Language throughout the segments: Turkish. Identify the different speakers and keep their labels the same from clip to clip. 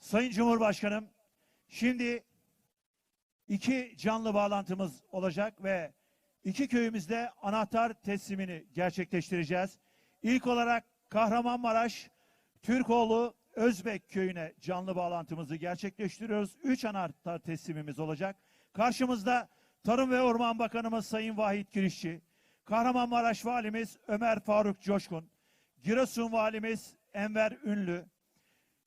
Speaker 1: Sayın Cumhurbaşkanım, şimdi iki canlı bağlantımız olacak ve iki köyümüzde anahtar teslimini gerçekleştireceğiz. İlk olarak Kahramanmaraş Türkoğlu Özbek köyüne canlı bağlantımızı gerçekleştiriyoruz. Üç anahtar teslimimiz olacak. Karşımızda Tarım ve Orman Bakanımız Sayın Vahit Girişçi, Kahramanmaraş Valimiz Ömer Faruk Coşkun, Giresun Valimiz Enver Ünlü,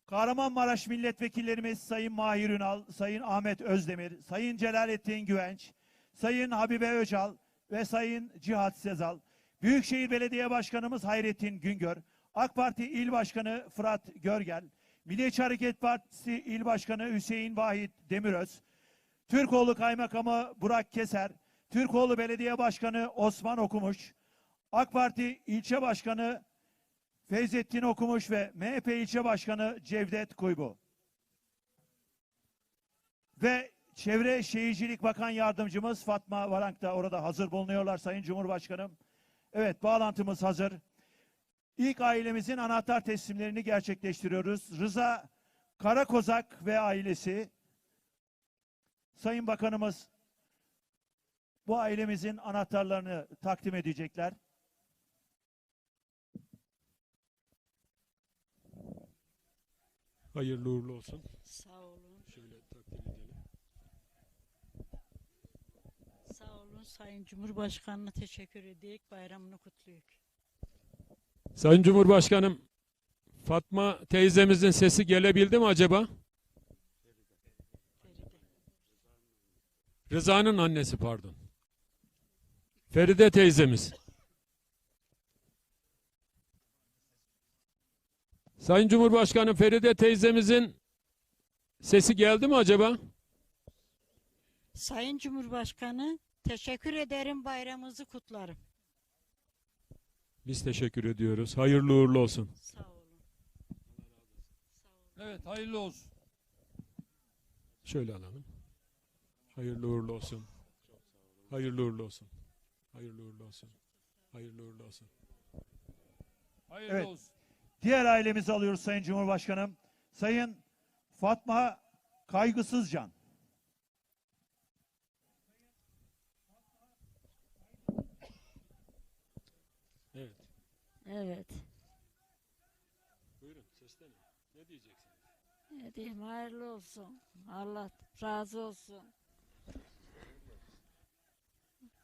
Speaker 1: Kahramanmaraş milletvekillerimiz Sayın Mahir Ünal, Sayın Ahmet Özdemir, Sayın Celalettin Güvenç, Sayın Habibe Öcal ve Sayın Cihat Sezal, Büyükşehir Belediye Başkanımız Hayrettin Güngör, AK Parti İl Başkanı Fırat Görgel, Milliyetçi Hareket Partisi İl Başkanı Hüseyin Vahit Demiröz, Türkoğlu Kaymakamı Burak Keser, Türkoğlu Belediye Başkanı Osman Okumuş, AK Parti İlçe Başkanı Feyzettin Okumuş ve MHP İlçe Başkanı Cevdet Kuybu. Ve Çevre Şehircilik Bakan Yardımcımız Fatma Varank da orada hazır bulunuyorlar Sayın Cumhurbaşkanım. Evet bağlantımız hazır. İlk ailemizin anahtar teslimlerini gerçekleştiriyoruz. Rıza Karakozak ve ailesi Sayın Bakanımız bu ailemizin anahtarlarını takdim edecekler.
Speaker 2: Hayırlı uğurlu olsun.
Speaker 3: Sağ olun.
Speaker 2: Şöyle takdim edelim.
Speaker 3: Sağ olun Sayın Cumhurbaşkanı'na teşekkür edeyik. Bayramını kutlayık.
Speaker 2: Sayın Cumhurbaşkanım, Fatma teyzemizin sesi gelebildi mi acaba? Rıza'nın annesi pardon. Feride teyzemiz. Sayın Cumhurbaşkanım Feride teyzemizin sesi geldi mi acaba?
Speaker 3: Sayın Cumhurbaşkanı teşekkür ederim bayramınızı kutlarım.
Speaker 2: Biz teşekkür ediyoruz. Hayırlı uğurlu olsun.
Speaker 3: Sağ olun.
Speaker 4: Evet hayırlı olsun.
Speaker 2: Şöyle alalım. Hayırlı uğurlu olsun. Hayırlı uğurlu olsun. Hayırlı uğurlu olsun. Hayırlı uğurlu olsun.
Speaker 4: Hayırlı
Speaker 1: Evet.
Speaker 4: olsun.
Speaker 1: Diğer ailemizi alıyoruz Sayın Cumhurbaşkanım. Sayın Fatma Kaygısızcan.
Speaker 2: Evet.
Speaker 3: Evet.
Speaker 2: Buyurun seslenin. Ne diyeceksiniz?
Speaker 3: Ne diyeyim hayırlı olsun. Allah razı olsun.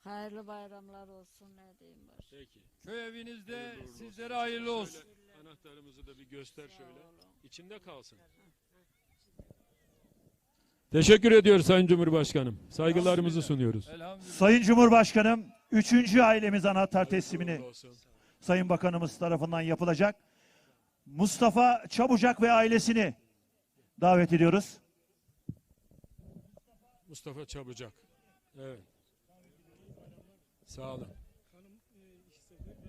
Speaker 3: Hayırlı bayramlar olsun ne diyeyim var.
Speaker 2: Peki.
Speaker 4: Köy evinizde
Speaker 2: Hayırlı uğurlu
Speaker 4: sizlere
Speaker 2: olsun.
Speaker 4: hayırlı olsun.
Speaker 2: Şöyle anahtarımızı da bir göster şöyle. İçinde kalsın. Teşekkür ediyoruz Sayın Cumhurbaşkanım. Saygılarımızı sunuyoruz.
Speaker 4: Elhamdülillah.
Speaker 1: Sayın Cumhurbaşkanım, üçüncü ailemiz anahtar teslimini
Speaker 2: uğurlu olsun.
Speaker 1: Sayın Bakanımız tarafından yapılacak. Mustafa Çabucak ve ailesini davet ediyoruz.
Speaker 2: Mustafa Çabucak. Evet. Sağ olun.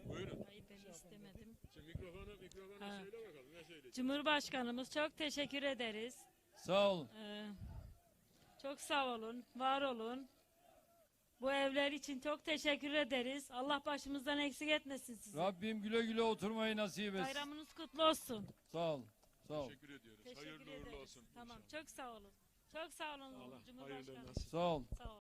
Speaker 2: Buyurun.
Speaker 3: Hayır ben istemedim.
Speaker 2: Şu mikrofonu, mikrofonu
Speaker 5: Ha.
Speaker 2: söyle bakalım. Ne söyleyeceksin?
Speaker 5: Cumhurbaşkanımız çok teşekkür ederiz.
Speaker 4: Sağ olun.
Speaker 5: Ee, çok sağ olun, var olun. Bu evler için çok teşekkür ederiz. Allah başımızdan eksik etmesin sizi.
Speaker 4: Rabbim güle güle oturmayı nasip etsin.
Speaker 5: Bayramınız kutlu olsun.
Speaker 4: Sağ olun. Sağ olun.
Speaker 2: Teşekkür ediyoruz.
Speaker 5: Teşekkür
Speaker 2: Hayırlı uğurlu
Speaker 5: ederiz.
Speaker 2: olsun.
Speaker 5: Tamam, çok sağ olun. Çok sağ olun
Speaker 2: Allah hayırlı
Speaker 5: Cumhurbaşkanım.
Speaker 2: nasip.
Speaker 4: Sağ olun.
Speaker 5: Sağ olun.